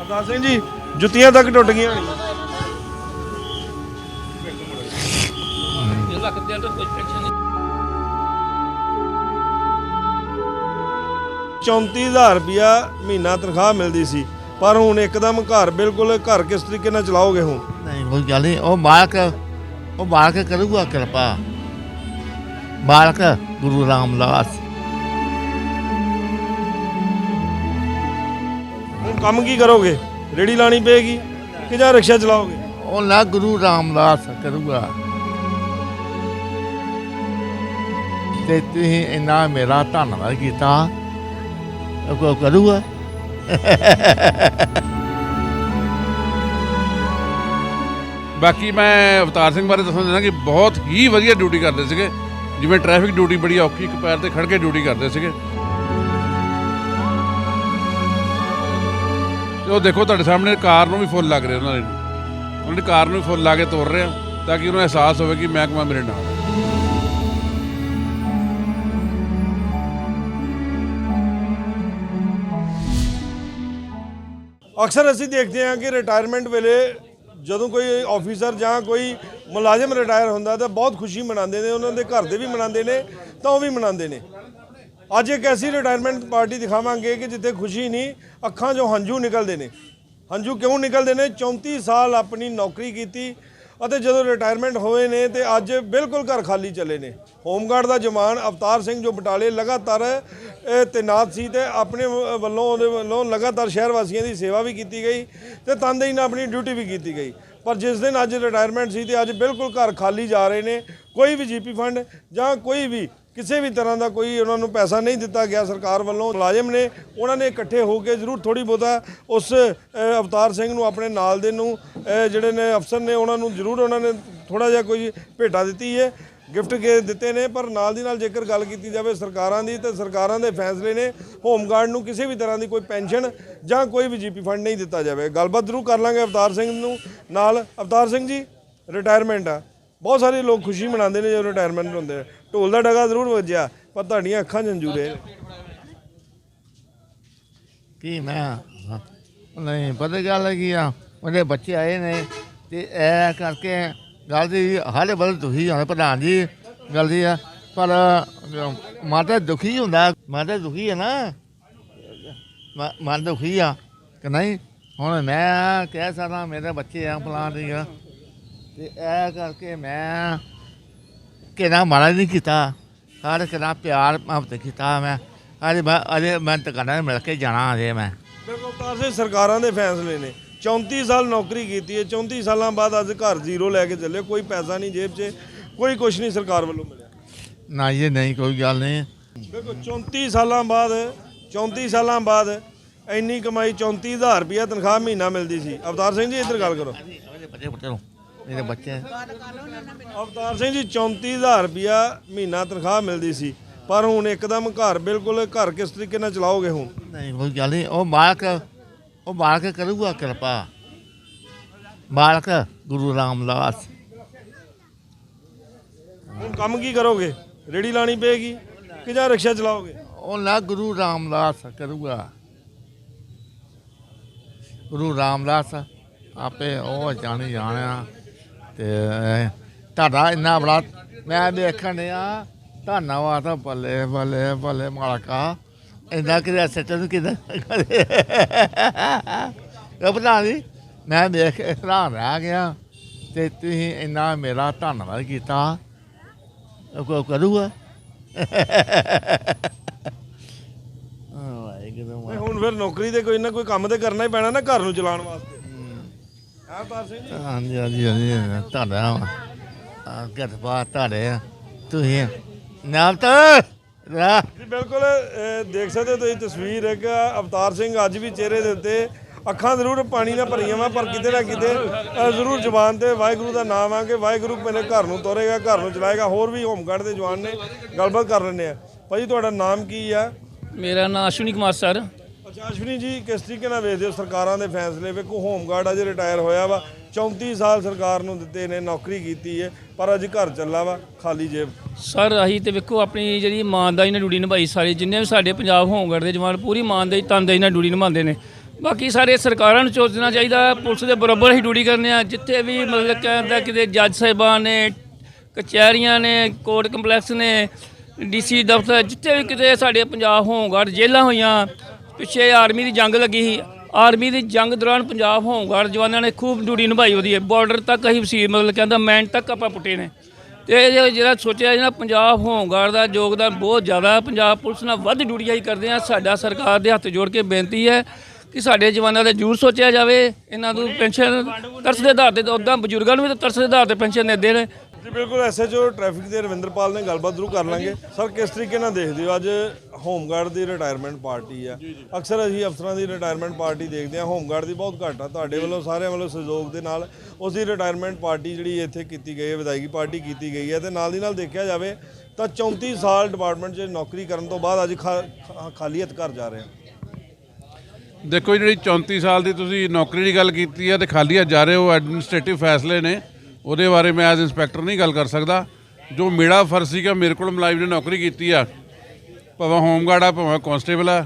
ਅਰਦਾਸ ਸਿੰਘ ਜੀ ਜੁੱਤੀਆਂ ਤੱਕ ਟੁੱਟ ਗਈਆਂ ਟੈਨਸ਼ਨ ਨਹੀਂ। 34000 ਰੁਪਿਆ ਮਹੀਨਾ ਤਨਖਾਹ ਮਿਲਦੀ ਸੀ ਪਰ ਹੁਣ ਇੱਕਦਮ ਘਰ ਬਿਲਕੁਲ ਘਰ ਕਿਸ ਤਰੀਕੇ ਨਾਲ ਚਲਾਓਗੇ ਹੁਣ? ਨਹੀਂ ਕੋਈ ਗੱਲ ਨਹੀਂ ਉਹ ਮਾਲਕ ਉਹ ਮਾਲਕ ਕਰੂਗਾ ਕਿਰਪਾ। ਮਾਲਕ ਗੁਰੂ ਰਾਮਦਾਸ। ਕੰਮ ਕੀ ਕਰੋਗੇ? ਰੇੜੀ ਲਾਣੀ ਪਏਗੀ ਕਿ ਜਾਂ ਰਿਕਸ਼ਾ ਚਲਾਓਗੇ? ਉਹ ਨਾ ਗੁਰੂ ਰਾਮਦਾਸ ਕਰੂਗਾ। ਤੇ ਤੁਸੀਂ ਇੰਨਾ ਮੇਰਾ ਧੰਨਵਾਦ ਕੀਤਾ। ਉਹ ਕੋ ਕਰੂਗਾ? ਬਾਕੀ ਮੈਂ ਅਵਤਾਰ ਸਿੰਘ ਬਾਰੇ ਦੱਸਣਾ ਚਾਹੁੰਦਾ ਕਿ ਬਹੁਤ ਹੀ ਵਧੀਆ ਡਿਊਟੀ ਕਰਦੇ ਸੀਗੇ। ਜਿਵੇਂ ਟ੍ਰੈਫਿਕ ਡਿਊਟੀ ਬੜੀ ਔਖੀ ਇੱਕ ਪੈਰ ਤੇ ਖੜ ਕੇ ਡਿਊਟੀ ਕਰਦੇ ਸੀਗੇ। ਤੇ ਉਹ ਦੇਖੋ ਤੁਹਾਡੇ ਸਾਹਮਣੇ ਕਾਰ ਨੂੰ ਵੀ ਫੁੱਲ ਲੱਗ ਰਿਹਾ ਉਹਨਾਂ ਦੇ। ਉਹਨਾਂ ਦੀ ਕਾਰ ਨੂੰ ਵੀ ਫੁੱਲ ਲਾ ਕੇ ਤੋਰ ਰਹੇ ਆ ਤਾਂ ਕਿ ਉਹਨੂੰ ਅਹਿਸਾਸ ਹੋਵੇ ਕਿ ਮਹਿਕਮਾ ਮੇਰੇ ਨਾਲ ਅਕਸਰ ਅਸੀਂ ਦੇਖਦੇ ਹਾਂ ਕਿ ਰਿਟਾਇਰਮੈਂਟ ਵੇਲੇ ਜਦੋਂ ਕੋਈ ਆਫੀਸਰ ਜਾਂ ਕੋਈ ਮੁਲਾਜ਼ਮ ਰਿਟਾਇਰ ਹੁੰਦਾ ਤਾਂ ਬਹੁਤ ਖੁਸ਼ੀ ਮਨਾਉਂਦੇ ਨੇ, ਉਹਨਾਂ ਦੇ ਘਰ ਦੇ ਵੀ ਮਨਾਉਂਦੇ ਨੇ, ਤਾਂ ਉਹ ਵੀ ਮਨਾਉਂਦੇ ਨੇ। ਅੱਜ ਇੱਕ ਐਸੀ ਰਿਟਾਇਰਮੈਂਟ ਪਾਰਟੀ ਦਿਖਾਵਾਂਗੇ ਕਿ ਜਿੱਥੇ ਖੁਸ਼ੀ ਨਹੀਂ, ਅੱਖਾਂ 'ਚੋਂ ਹੰਝੂ ਨਿਕਲਦੇ ਨੇ। ਹੰਝੂ ਕਿਉਂ ਨਿਕਲਦੇ ਨੇ? 34 ਸਾਲ ਆਪਣੀ ਨੌਕਰੀ ਕੀਤੀ ਅਤੇ ਜਦੋਂ ਰਿਟਾਇਰਮੈਂਟ ਹੋਏ ਨੇ ਤੇ ਅੱਜ ਬਿਲਕੁਲ ਘਰ ਖਾਲੀ ਚਲੇ ਨੇ। ਹੋਮਗਾਰਡ ਦਾ ਜਵਾਨ ਅਵਤਾਰ ਸਿੰਘ ਜੋ ਬਟਾਲੇ ਲਗਾਤਾਰ ਤੈਨਾਤ ਸੀ ਤੇ ਆਪਣੇ ਵੱਲੋਂ ਉਹਦੇ ਵੱਲੋਂ ਲਗਾਤਾਰ ਸ਼ਹਿਰ ਵਾਸੀਆਂ ਦੀ ਸੇਵਾ ਵੀ ਕੀਤੀ ਗਈ ਤੇ ਤਨਦੇਹੀ ਨਾਲ ਆਪਣੀ ਡਿਊਟੀ ਵੀ ਕੀਤੀ ਗਈ। ਪਰ ਜਿਸ ਦਿਨ ਅੱਜ ਰਿਟਾਇਰਮੈਂਟ ਸੀ ਤੇ ਅੱਜ ਬਿਲਕੁਲ ਘਰ ਖਾਲੀ ਜਾ ਰਹੇ ਨੇ, ਕੋਈ ਵੀ ਜੀਪੀ ਫੰਡ ਜਾਂ ਕੋਈ ਵੀ ਕਿਸੇ ਵੀ ਤਰ੍ਹਾਂ ਦਾ ਕੋਈ ਉਹਨਾਂ ਨੂੰ ਪੈਸਾ ਨਹੀਂ ਦਿੱਤਾ ਗਿਆ ਸਰਕਾਰ ਵੱਲੋਂ। ਮੁਲਾਜ਼ਮ ਨੇ, ਉਹਨਾਂ ਨੇ ਇਕੱਠੇ ਹੋ ਕੇ ਜ਼ਰੂਰ ਥੋੜੀ ਬਹੁਤਾ ਉਸ ਅਵਤਾਰ ਸਿੰਘ ਨੂੰ ਆਪਣੇ ਨਾਲ ਦੇ ਨੂੰ ਜਿਹੜੇ ਨੇ ਅਫਸਰ ਨੇ, ਉਹਨਾਂ ਨੂੰ ਜ਼ਰੂਰ ਉਹਨਾਂ ਨੇ ਥੋੜਾ ਜਿਹਾ ਕੋਈ ਭੇਟਾ ਦਿੱਤੀ ਹੈ। ਗਿਫਟ ਕੇ ਦਿੱਤੇ ਨੇ, ਪਰ ਨਾਲ ਦੀ ਨਾਲ ਜੇਕਰ ਗੱਲ ਕੀਤੀ ਜਾਵੇ ਸਰਕਾਰਾਂ ਦੀ, ਤੇ ਸਰਕਾਰਾਂ ਦੇ ਫੈਸਲੇ ਨੇ ਹੋਮਗਾਰਡ ਨੂੰ ਕਿਸੇ ਵੀ ਤਰ੍ਹਾਂ ਦੀ ਕੋਈ ਪੈਨਸ਼ਨ ਜਾਂ ਕੋਈ ਵੀ ਜੀਪੀ ਫੰਡ ਨਹੀਂ ਦਿੱਤਾ ਜਾਵੇ। ਗੱਲਬਾਤ ਜ਼ਰੂਰ ਕਰ ਲਾਂਗੇ ਅਵਤਾਰ ਸਿੰਘ ਨੂੰ ਨਾਲ। ਅਵਤਾਰ ਸਿੰਘ ਜੀ ਰਿਟਾਇਰਮੈਂਟ ਆ। ਬਹੁਤ ਸਾਰੇ ਲੋਕ ਖੁਸ਼ੀ ਮਨਾਉਂਦੇ ਨੇ ਜਦੋਂ ਰਿਟਾਇਰਮੈਂਟ ਹੁੰਦੇ। ਆ ਢੋਲ ਦਾ ਡਗਾ ਜ਼ਰੂਰ ਵੱਜਿਆ, ਪਰ ਤੁਹਾਡੀਆਂ ਅੱਖਾਂ ਜੰਜੂਰੇ ਕੀ ਮੈਂ? ਨਹੀਂ, ਪਤਾ ਗੱਲ ਕੀ ਆ? ਉਹਦੇ ਬੱਚੇ ਆਏ ਨੇ ਤੇ ਐ ਕਰਕੇ ਗੱਲ ਦੀ ਹਾਲੇ ਬਲ ਦੁਖੀ ਹੋਣਾ, ਪ੍ਰਧਾਨ ਜੀ, ਗੱਲ ਦੀ ਆ। ਪਰ ਮਾਤਾ ਦੁਖੀ ਹੁੰਦਾ ਮਾਤਾ ਦੁਖੀ ਹੈ ਨਾ। ਮਨ ਦੁਖੀ ਆ ਕਿ ਨਹੀਂ? ਹੁਣ ਮੈਂ ਕਹਿ ਸਕਦਾ, ਮੇਰੇ ਬੱਚੇ ਆ ਫਲਾਂ ਦੀ ਆ। ਤੇ ਐ ਕਰਕੇ ਮੈਂ ਕਿਹਨਾਂ ਮਾੜਾ ਨਹੀਂ ਕੀਤਾ। ਹਰ ਕਿਹਨਾਂ ਪਿਆਰ ਮੁਹੱਬਤ ਕੀਤਾ ਮੈਂ। ਅਜੇ ਮੈਂ ਅਜੇ ਮੈਂ ਦੁਕਾਨਾਂ 'ਤੇ ਮਿਲ ਕੇ ਜਾਣਾ ਅਜੇ ਮੈਂ। ਬਿਲਕੁਲ ਅਵਤਾਰ ਸਿੰਘ ਸਰਕਾਰਾਂ ਦੇ ਫੈਸਲੇ ਨੇ। 34 ਸਾਲ ਨੌਕਰੀ ਕੀਤੀ ਹੈ 34 ਸਾਲਾਂ ਬਾਅਦ ਅੱਜ ਘਰ ਜ਼ੀਰੋ ਲੈ ਕੇ ਚੱਲੇ। ਕੋਈ ਪੈਸਾ ਨਹੀਂ ਜੇਬ 'ਚ ਕੋਈ ਕੁਝ ਨਹੀਂ ਸਰਕਾਰ ਵੱਲੋਂ ਮਿਲਿਆ। ਨਾ ਇਹ ਨਹੀਂ ਕੋਈ ਗੱਲ ਨਹੀਂ। ਬਿਲਕੁਲ 34 ਸਾਲਾਂ ਬਾਅਦ 34 ਸਾਲਾਂ ਬਾਅਦ ਇੰਨੀ ਕਮਾਈ 34000 ਰੁਪਇਆ ਤਨਖਾਹ ਮਹੀਨਾ ਮਿਲਦੀ ਸੀ। ਅਵਤਾਰ ਸਿੰਘ ਜੀ ਇੱਧਰ ਗੱਲ ਕਰੋ। ਬੱਚੇ ਮੇਰੇ ਬੱਚੇ ਅਵਤਾਰ ਸਿੰਘ ਜੀ 34000 ਰੁਪਇਆ ਮਹੀਨਾ ਤਨਖਾਹ ਮਿਲਦੀ ਸੀ। ਪਰ ਹੁਣ ਇੱਕਦਮ ਘਰ ਬਿਲਕੁਲ ਘਰ ਕਿਸ ਤਰੀਕੇ ਨਾਲ ਚਲਾਓਗੇ ਹੁਣ? ਨਹੀਂ ਕੋਈ ਗੱਲ ਨਹੀਂ। ਉਹ ਮਾਲਕ ਉਹ ਮਾਲਕ ਕਰੂਗਾ ਕਿਰਪਾ। ਮਾਲਕ ਗੁਰੂ ਰਾਮਦਾਸ। ਹੁਣ ਕੰਮ ਕੀ ਕਰੋਗੇ? ਰੇੜੀ ਲਾਣੀ ਪਏਗੀ ਕਿ ਜਾਂ ਰਿਕਸ਼ਾ ਚਲਾਓਗੇ? ਉਹ ਨਾ ਗੁਰੂ ਰਾਮਦਾਸ ਕਰੂਗਾ। ਗੁਰੂ ਰਾਮਦਾਸ ਆਪੇ ਉਹ ਜਾਣੀ ਜਾਣਿਆ ਤੇ ਤੁਹਾਡਾ ਇੰਨਾ ਬੜਾ, ਮੈਂ ਦੇਖਣ ਡਿਆ ਧੰਨਵਾਦ ਆ ਬੱਲੇ ਬੱਲੇ ਬੱਲੇ ਮਾਲਕਾ। ਇੰਨਾ ਕਿਤੇ ਸੱਚੇ ਨੂੰ ਕਿਦਾਂ ਇਹ ਪਤਾ ਮੈਂ ਦੇਖ ਹੈਰਾਨ ਰਹਿ ਗਿਆ, ਤੇ ਤੁਸੀਂ ਇੰਨਾ ਮੇਰਾ ਧੰਨਵਾਦ ਕੀਤਾ। ਉਹ ਕੋ ਕਰੂਗਾ? ਹੁਣ ਫਿਰ ਨੌਕਰੀ ਤੇ ਕੋਈ ਨਾ ਕੋਈ ਕੰਮ ਤੇ ਕਰਨਾ ਹੀ ਪੈਣਾ ਨਾ ਘਰ ਨੂੰ ਚਲਾਉਣ ਵਾਸਤੇ। ਹਾਂ ਸਿੰਘ ਜੀ ਹਾਂਜੀ ਹਾਂਜੀ ਹਾਂਜੀ। ਤੁਹਾਡਾ ਕਿਰਪਾ ਤੁਹਾਡੇ ਆ। ਤੁਸੀਂ ਨਾਮ ਤਾਂ ਰਾ। ਜੀ ਬਿਲਕੁਲ ਅਹ, ਦੇਖ ਸਕਦੇ ਹੋ ਤੁਸੀਂ ਤਸਵੀਰ ਇੱਕ ਅਵਤਾਰ ਸਿੰਘ ਅੱਜ ਵੀ ਚਿਹਰੇ ਦੇ ਉੱਤੇ ਅੱਖਾਂ ਜ਼ਰੂਰ ਪਾਣੀ ਨਾਲ ਭਰੀਆਂ ਵਾ ਪਰ ਕਿਤੇ ਨਾ ਕਿਤੇ ਅਹ, ਜ਼ਰੂਰ ਜ਼ੁਬਾਨ ਤੇ ਵਾਹਿਗੁਰੂ ਦਾ ਨਾਮ ਆ ਕਿ ਵਾਹਿਗੁਰੂ ਮੇਰੇ ਘਰ ਨੂੰ ਤੋਰੇਗਾ ਘਰ ਨੂੰ ਚਲਾਏਗਾ। ਹੋਰ ਵੀ ਹੋਮਗਾਰਡ ਦੇ ਜਵਾਨ ਨੇ ਗੱਲਬਾਤ ਕਰ ਲੈਂਦੇ ਆ। ਭਾਜੀ ਤੁਹਾਡਾ ਨਾਮ ਕੀ ਆ? ਮੇਰਾ ਨਾਮ ਅਸ਼ਵਨੀ ਕੁਮਾਰ ਸਰ। ਅੱਛਾ ਜੀ, ਕਿਸ ਤਰੀਕੇ ਨਾਲ ਵੇਖਦੇ ਹੋ ਸਰਕਾਰਾਂ ਦੇ ਫੈਸਲੇ? ਵੇਖੋ ਹੋਮਗਾਰਡ ਅਜੇ ਰਿਟਾਇਰ ਹੋਇਆ ਵਾ। 34 ਸਾਲ ਸਰਕਾਰ ਨੂੰ ਦਿੱਤੇ ਨੇ, ਨੌਕਰੀ ਕੀਤੀ ਹੈ ਪਰ ਅੱਜ ਘਰ ਚੱਲਾ ਵਾ, ਖਾਲੀ ਜੇਬ। ਸਰ, ਅਸੀਂ ਤੇ ਵੇਖੋ, ਆਪਣੀ ਜਿਹੜੀ ਇਮਾਨਦਾਰੀ ਨਾਲ ਡਿਊਟੀ ਨਿਭਾਈ, ਸਾਰੇ ਜਿੰਨੇ ਵੀ ਸਾਡੇ ਪੰਜਾਬ ਹੋਮਗਾਰਡ ਦੇ ਜਵਾਨ, ਪੂਰੀ ਇਮਾਨਦਾਰੀ, ਤਨਦੇਹੀ ਨਾਲ ਡਿਊਟੀ ਨਿਭਾਉਂਦੇ ਨੇ। ਬਾਕੀ ਸਾਰੇ ਸਰਕਾਰਾਂ ਨੂੰ ਸੋਚਣਾ ਚਾਹੀਦਾ, ਪੁਲਿਸ ਦੇ ਬਰਾਬਰ ਹੀ ਡਿਊਟੀ ਕਰਨੇ ਆ। ਜਿੱਥੇ ਵੀ ਮਤਲਬ ਕਹਿੰਦਾ ਕਿਤੇ ਜੱਜ ਸਾਹਿਬਾਨ ਨੇ, ਕਚਹਿਰੀਆਂ ਨੇ, ਕੋਰਟ ਕੰਪਲੈਕਸ ਨੇ, ਡੀਸੀ ਦਫ਼ਤਰ, ਜਿੱਥੇ ਵੀ ਕਿਤੇ ਸਾਡੇ ਪੰਜਾਬ ਹੋਮਗਾਰਡ ਜੇਲ੍ਹਾਂ ਹੋਈਆਂ ਪਿੱਛੇ ਆਰਮੀ ਦੀ ਜੰਗ ਲੱਗੀ ਸੀ। ਆਰਮੀ ਦੀ ਜੰਗ ਦੌਰਾਨ ਪੰਜਾਬ ਹੋਮਗਾਰਡ ਜਵਾਨਾਂ ਨੇ ਖੂਬ ਡਿਊਟੀ ਨਿਭਾਈ ਉਹਦੀ। ਬਾਰਡਰ ਤੱਕ ਅਸੀਂ ਵਸੀਰ, ਮਤਲਬ ਕਹਿੰਦਾ ਮੈਨ ਤੱਕ ਆਪਾਂ ਪੁੱਟੇ ਨੇ। ਤੇ ਇਹ ਜਿਹੜਾ ਸੋਚਿਆ ਜਿਹੜਾ ਪੰਜਾਬ ਹੋਮਗਾਰਡ ਦਾ ਯੋਗਦਾਨ ਬਹੁਤ ਜ਼ਿਆਦਾ ਪੰਜਾਬ ਪੁਲਿਸ ਨਾਲ ਵੱਧ ਡਿਊਟੀ ਹੀ ਕਰਦੇ ਆ ਸਾਡਾ ਸਰਕਾਰ ਦੇ ਹੱਥ ਜੋੜ ਕੇ ਬੇਨਤੀ ਹੈ ਕਿ ਸਾਡੇ ਜਵਾਨਾਂ ਦਾ ਜ਼ਰੂਰ ਸੋਚਿਆ ਜਾਵੇ। ਇਹਨਾਂ ਨੂੰ ਪੈਨਸ਼ਨ ਤਰਸ ਦੇ ਆਧਾਰ ਤੇ ਉਦਾਂ ਬਜ਼ੁਰਗਾਂ ਨੂੰ ਵੀ ਤਰਸ ਦੇ ਆਧਾਰ ਤੇ ਪੈਨਸ਼ਨ ਦਿੰਦੇ ਨੇ। ਜੀ, ਬਿਲਕੁਲ ਐਸਐਚਓ ਟ੍ਰੈਫਿਕ ਦੇ ਰਵਿੰਦਰਪਾਲ ਨੇ ਗੱਲਬਾਤ ਜ਼ਰੂਰ ਕਰ ਲਾਂਗੇ। ਸਰ, ਕਿਸ ਤਰੀਕੇ ਨਾਲ ਦੇਖਦੇ ਹੋ? ਅੱਜ ਹੋਮਗਾਰਡ ਦੀ ਰਿਟਾਇਰਮੈਂਟ ਪਾਰਟੀ ਆ। ਅਕਸਰ ਅਸੀਂ ਅਫਸਰਾਂ ਦੀ ਰਿਟਾਇਰਮੈਂਟ ਪਾਰਟੀ ਦੇਖਦੇ ਹਾਂ। ਹੋਮਗਾਰਡ ਦੀ ਬਹੁਤ ਘੱਟ ਆ। ਤੁਹਾਡੇ ਵੱਲੋਂ ਸਾਰਿਆਂ ਵੱਲੋਂ ਸਹਿਯੋਗ ਦੇ ਨਾਲ ਉਸ ਦੀ ਰਿਟਾਇਰਮੈਂਟ ਪਾਰਟੀ ਜਿਹੜੀ ਇੱਥੇ ਕੀਤੀ ਗਈ ਹੈ ਵਿਦਾਇਗੀ ਪਾਰਟੀ ਕੀਤੀ ਗਈ ਹੈ ਤੇ ਨਾਲ ਦੀ ਨਾਲ ਦੇਖਿਆ ਜਾਵੇ ਤਾਂ 34 ਸਾਲ ਡਿਪਾਰਟਮੈਂਟ 'ਚ ਨੌਕਰੀ ਕਰਨ ਤੋਂ ਬਾਅਦ ਅੱਜ ਖਾ- ਖਾ- ਖਾਲੀ ਹੱਥ ਘਰ ਜਾ ਰਹੇ ਹਾਂ ਦੇਖੋ ਜਿਹੜੀ 34 ਸਾਲ ਦੀ ਤੁਸੀਂ ਨੌਕਰੀ ਦੀ ਗੱਲ ਕੀਤੀ ਹੈ ਤੇ ਖਾਲੀ ਆ ਜਾ ਰਹੇ ਹੋ ਐਡਮਿਨਿਸਟ੍ਰੇਟਿਵ ਫੈਸਲੇ ਨੇ। ਉਹਦੇ ਬਾਰੇ ਮੈਂ ਐਜ਼ ਇੰਸਪੈਕਟਰ ਨਹੀਂ ਗੱਲ ਕਰ ਸਕਦਾ। ਜੋ ਮੇਰਾ ਫਰਜ਼ ਸੀਗਾ ਮੇਰੇ ਕੋਲ ਮੁਲਾਜ਼ਮ ਨੇ ਨੌਕਰੀ ਕੀਤੀ ਆ। ਭਾਵੇਂ ਹੋਮਗਾਰਡ ਆ, ਭਾਵੇਂ ਕਾਂਸਟੇਬਲ ਆ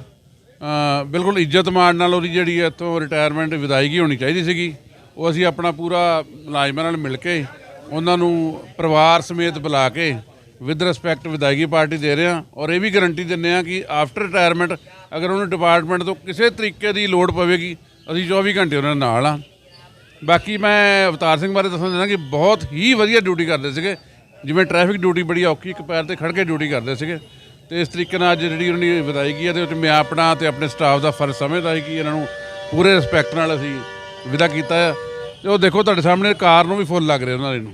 ਬਿਲਕੁਲ ਇੱਜ਼ਤ ਮਾਣ ਨਾਲ ਉਹਦੀ ਜਿਹੜੀ ਇੱਥੋਂ ਰਿਟਾਇਰਮੈਂਟ ਵਿਦਾਇਗੀ ਹੋਣੀ ਚਾਹੀਦੀ ਸੀਗੀ। ਉਹ ਅਸੀਂ ਆਪਣਾ ਪੂਰਾ ਮੁਲਾਜ਼ਮਾਂ ਨਾਲ ਮਿਲ ਕੇ, ਉਹਨਾਂ ਨੂੰ ਪਰਿਵਾਰ ਸਮੇਤ ਬੁਲਾ ਕੇ ਵਿਦ ਰਿਸਪੈਕਟ ਵਿਦਾਇਗੀ ਪਾਰਟੀ ਦੇ ਰਹੇ ਹਾਂ ਔਰ ਇਹ ਵੀ ਗਾਰੰਟੀ ਦਿੰਦੇ ਹਾਂ ਕਿ ਆਫਟਰ ਰਿਟਾਇਰਮੈਂਟ ਅਗਰ ਉਹਨੂੰ ਡਿਪਾਰਟਮੈਂਟ ਤੋਂ ਕਿਸੇ ਤਰੀਕੇ ਦੀ ਲੋੜ ਪਵੇਗੀ, ਅਸੀਂ 24 ਘੰਟੇ ਉਹਨਾਂ ਦੇ ਨਾਲ ਆ ਬਾਕੀ ਮੈਂ ਅਵਤਾਰ ਸਿੰਘ ਬਾਰੇ ਦੱਸਣਾ ਚਾਹੁੰਦਾ ਕਿ ਬਹੁਤ ਹੀ ਵਧੀਆ ਡਿਊਟੀ ਕਰਦੇ ਸੀਗੇ। ਜਿਵੇਂ ਟ੍ਰੈਫਿਕ ਡਿਊਟੀ ਬੜੀ ਔਖੀ, ਇੱਕ ਪੈਰ ਤੇ ਖੜ ਕੇ ਡਿਊਟੀ ਕਰਦੇ ਸੀਗੇ। ਤੇ ਇਸ ਤਰੀਕੇ ਨਾਲ ਅੱਜ ਜਿਹੜੀ ਉਹਨਾਂ ਦੀ ਵਿਦਾਇਗੀ ਹੈ ਤੇ ਵਿੱਚ ਮੈਂ ਆਪਣਾ ਤੇ ਆਪਣੇ ਸਟਾਫ ਦਾ ਫਰਜ਼ ਸਮਝਦਾ ਸੀ ਕਿ ਇਹਨਾਂ ਨੂੰ ਪੂਰੇ ਰਿਸਪੈਕਟ ਨਾਲ ਅਸੀਂ ਵਿਦਾ ਕੀਤਾ ਹੈ ਤੇ ਉਹ ਦੇਖੋ ਤੁਹਾਡੇ ਸਾਹਮਣੇ ਕਾਰ ਨੂੰ ਵੀ ਫੁੱਲ ਲੱਗ ਰਿਹਾ ਉਹਨਾਂ ਦੇ ਨੂੰ।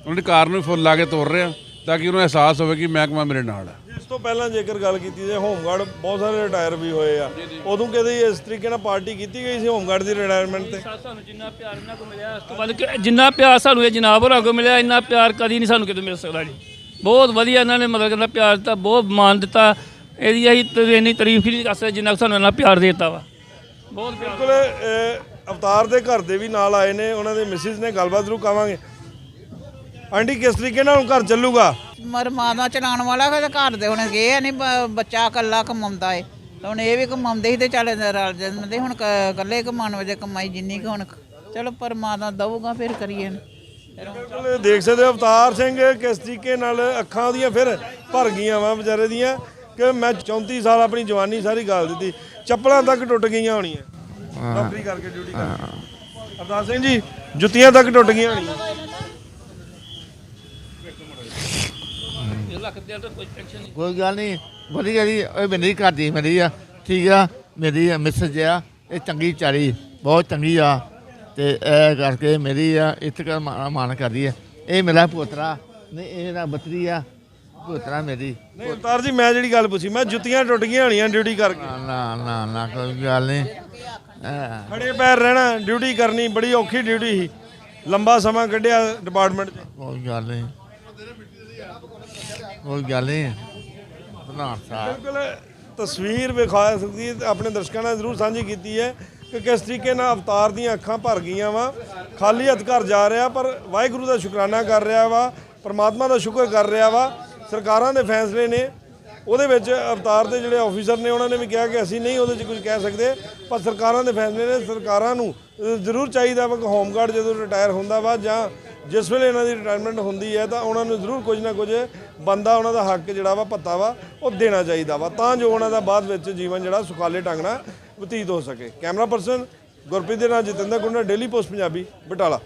ਉਹਨਾਂ ਦੀ ਕਾਰ ਨੂੰ ਵੀ ਫੁੱਲ ਲਾ ਕੇ ਤੋਰ ਰਹੇ ਤਾਂ ਕਿ ਉਹਨੂੰ ਅਹਿਸਾਸ ਹੋਵੇ ਕਿ ਮਹਿਕਮਾ ਮੇਰੇ ਨਾਲ ਹੈ ਇਸ ਤੋਂ ਪਹਿਲਾਂ ਜੇਕਰ ਗੱਲ ਕੀਤੀ ਜਾਏ ਹੋਮਗਾਰਡ ਬਹੁਤ ਸਾਰੇ ਰਿਟਾਇਰ ਵੀ ਹੋਏ ਆ। ਉਦੋਂ ਕਦੇ ਇਸ ਤਰੀਕੇ ਨਾਲ ਪਾਰਟੀ ਕੀਤੀ ਗਈ ਸੀ ਹੋਮਗਾਰਡ ਦੀ ਰਿਟਾਇਰਮੈਂਟ ਤੇ? ਸਾਨੂੰ ਜਿੰਨਾ ਪਿਆਰ ਇਹਨਾਂ ਕੋ ਮਿਲਿਆ। ਉਸ ਤੋਂ ਬਾਅਦ ਕਿ ਜਿੰਨਾ ਪਿਆਰ ਸਾਨੂੰ ਇਹ ਜਨਾਬ ਹੋਰਾਂ ਕੋ ਮਿਲਿਆ ਇੰਨਾ ਪਿਆਰ ਕਦੀ ਨਹੀਂ ਸਾਨੂੰ ਕਿਤੇ ਮਿਲ ਸਕਦਾ ਜੀ। ਬਹੁਤ ਵਧੀਆ ਇਹਨਾਂ ਨੇ ਮਤਲਬ ਕਹਿੰਦਾ ਪਿਆਰ ਦਿੱਤਾ ਬਹੁਤ ਮਾਣ ਦਿੱਤਾ। ਇਹਦੀ ਅਸੀਂ ਤੇ ਇੰਨੀ ਤਾਰੀਫ ਹੀ ਨਹੀਂ ਕਰ ਸਕਦੇ ਜਿੰਨਾ ਕੁ ਸਾਨੂੰ ਇਹਨਾਂ ਪਿਆਰ ਦੇ ਦਿੱਤਾ ਵਾ। ਬਹੁਤ ਪਿਆਰ। ਬਿਲਕੁਲ ਅਹ, ਅਵਤਾਰ ਦੇ ਘਰ ਦੇ ਵੀ ਨਾਲ ਆਏ ਨੇ ਉਹਨਾਂ ਦੇ ਮਿਸਿਸ ਨੇ ਗੱਲਬਾਤ ਜ਼ਰੂਰ ਕਵਾਂਗੇ ਆਂਟੀ ਕਿਸ ਤਰੀਕੇ ਨਾਲ ਹੁਣ ਘਰ ਚੱਲੂਗਾ? ਮਰਮਾਨਾ ਚਲਾਉਣ ਵਾਲਾ ਫਿਰ ਘਰ ਦੇ ਹੁਣ ਗਏ ਨਹੀਂ ਬੱਚਾ ਇਕੱਲਾ ਕਮਾਉਂਦਾ ਏ। ਤਾਂ ਹੁਣ ਇਹ ਵੀ ਕਮਾਉਂਦੇ ਸੀ ਤੇ ਚੱਲ ਰਲ ਜਾਂਦੇ ਹੁਣ ਕ- ਇਕੱਲੇ ਕਮਾਉਣ ਵਜੇ ਕਮਾਈ ਜਿੰਨੀ ਕੁ ਹੁਣ ਚਲੋ ਪਰਮਾਤਮਾ ਦਊਗਾ ਫਿਰ ਕਰੀਏ। ਬਿਲਕੁਲ ਦੇਖ ਸਕਦੇ ਹੋ ਅਵਤਾਰ ਸਿੰਘ ਕਿਸ ਤਰੀਕੇ ਨਾਲ ਅੱਖਾਂ ਉਹਦੀਆਂ ਫਿਰ ਭਰ ਗਈਆਂ ਵਾ ਵਿਚਾਰੇ ਦੀਆਂ ਕਿ ਮੈਂ 34 ਸਾਲ ਆਪਣੀ ਜਵਾਨੀ ਸਾਰੀ ਗਾਲ ਦਿੱਤੀ। ਚੱਪਲਾਂ ਤੱਕ ਟੁੱਟ ਗਈਆਂ ਹੋਣੀਆਂ। ਨੌਕਰੀ ਕਰਕੇ ਡਿਊਟੀ ਕਰਕੇ। ਅਵਤਾਰ ਸਿੰਘ ਜੀ ਜੁੱਤੀਆਂ ਤੱਕ ਟੁੱਟ ਗਈਆਂ ਹੋਣੀਆਂ। ਕੋਈ ਗੱਲ ਨਹੀਂ ਵਧੀਆ ਜੀ ਇਹ ਮੇਰੀ ਘਰ ਦੀ ਮੇਰੀ ਆ ਠੀਕ ਆ ਮੇਰੀ ਮਿਸਜ ਆ ਇਹ ਚੰਗੀ ਚਾਰੀ ਬਹੁਤ ਚੰਗੀ ਆ। ਤੇ ਇਹ ਕਰਕੇ ਮੇਰੀ ਆ ਇੱਜ਼ਤ ਕਰ ਮਾਨ ਕਰਦੀ ਆ। ਇਹ ਮੇਰਾ ਪੋਤਰਾ ਨਹੀਂ ਇਹ ਨਾ ਬਤਰੀ ਆ। ਪੋਤਰਾ ਮੇਰੀ। ਨਹੀਂ ਅਵਤਾਰ ਜੀ ਮੈਂ ਜਿਹੜੀ ਗੱਲ ਪੁੱਛੀ ਮੈਂ ਜੁੱਤੀਆਂ ਟੁੱਟ ਗਈਆਂ ਹੋਣੀਆਂ ਡਿਊਟੀ ਕਰਕੇ। ਨਾ ਨਾ ਨਾ ਕੋਈ ਗੱਲ ਨਹੀਂ। ਹਾਂ ਖੜੇ ਪੈਰ ਰਹਿਣਾ ਡਿਊਟੀ ਕਰਨੀ ਬੜੀ ਔਖੀ ਡਿਊਟੀ ਸੀ। ਲੰਬਾ ਸਮਾਂ ਕੱਢਿਆ ਡਿਪਾਰਟਮੈਂਟ 'ਚ। ਕੋਈ ਗੱਲ ਨਹੀਂ। ਕੋਈ ਗੱਲ ਨਹੀਂ। ਪ੍ਰਧਾਨ ਸਾਹਿਬ ਬਿਲਕੁਲ ਤਸਵੀਰ ਵਿਖਾ ਸਕਦੀ ਆਪਣੇ ਦਰਸ਼ਕਾਂ ਨਾਲ ਜ਼ਰੂਰ ਸਾਂਝੀ ਕੀਤੀ ਹੈ ਕਿ ਕਿਸ ਤਰੀਕੇ ਨਾਲ ਅਵਤਾਰ ਦੀਆਂ ਅੱਖਾਂ ਭਰ ਗਈਆਂ ਵਾ। ਖਾਲੀ ਹੱਥ ਘਰ ਜਾ ਰਿਹਾ, ਪਰ ਵਾਹਿਗੁਰੂ ਦਾ ਸ਼ੁਕਰਾਨਾ ਕਰ ਰਿਹਾ ਵਾ, ਪਰਮਾਤਮਾ ਦਾ ਸ਼ੁਕਰ ਕਰ ਰਿਹਾ ਵਾ। ਸਰਕਾਰਾਂ ਦੇ ਫੈਸਲੇ ਨੇ, ਉਹਦੇ ਵਿੱਚ ਅਵਤਾਰ ਦੇ ਜਿਹੜੇ ਆਫੀਸਰ ਨੇ, ਉਹਨਾਂ ਨੇ ਵੀ ਕਿਹਾ ਕਿ ਅਸੀਂ ਨਹੀਂ ਉਹਦੇ 'ਚ ਕੁਝ ਕਹਿ ਸਕਦੇ, ਪਰ ਸਰਕਾਰਾਂ ਦੇ ਫੈਸਲੇ ਨੇ, ਸਰਕਾਰਾਂ ਨੂੰ ਜ਼ਰੂਰ ਚਾਹੀਦਾ ਵਾ ਕਿ ਹੋਮਗਾਰਡ ਜਦੋਂ ਰਿਟਾਇਰ ਹੁੰਦਾ ਵਾ ਜਾਂ ਜਿਸ ਵੇਲੇ ਇਹਨਾਂ ਦੀ ਰਿਟਾਇਰਮੈਂਟ ਹੁੰਦੀ ਹੈ ਤਾਂ ਉਹਨਾਂ ਨੂੰ ਜ਼ਰੂਰ ਕੁਝ ਨਾ ਕੁਝ ਬੰਦਾ ਉਹਨਾਂ ਦਾ ਹੱਕ ਜਿਹੜਾ ਵਾ, ਭੱਤਾ ਵਾ, ਉਹ ਦੇਣਾ ਚਾਹੀਦਾ ਵਾ। ਤਾਂ ਜੋ ਉਹਨਾਂ ਦਾ ਬਾਅਦ ਵਿੱਚ ਜੀਵਨ ਜਿਹੜਾ ਸੁਖਾਲੇ ਢੰਗ ਨਾਲ ਬਤੀਤ ਹੋ ਸਕੇ। ਕੈਮਰਾ ਪਰਸਨ ਗੁਰਪ੍ਰੀਤ ਦੇ ਨਾਲ ਜਤਿੰਦਰ ਗੁੰਡਾ ਡੇਲੀ ਪੋਸਟ ਪੰਜਾਬੀ, ਬਟਾਲਾ।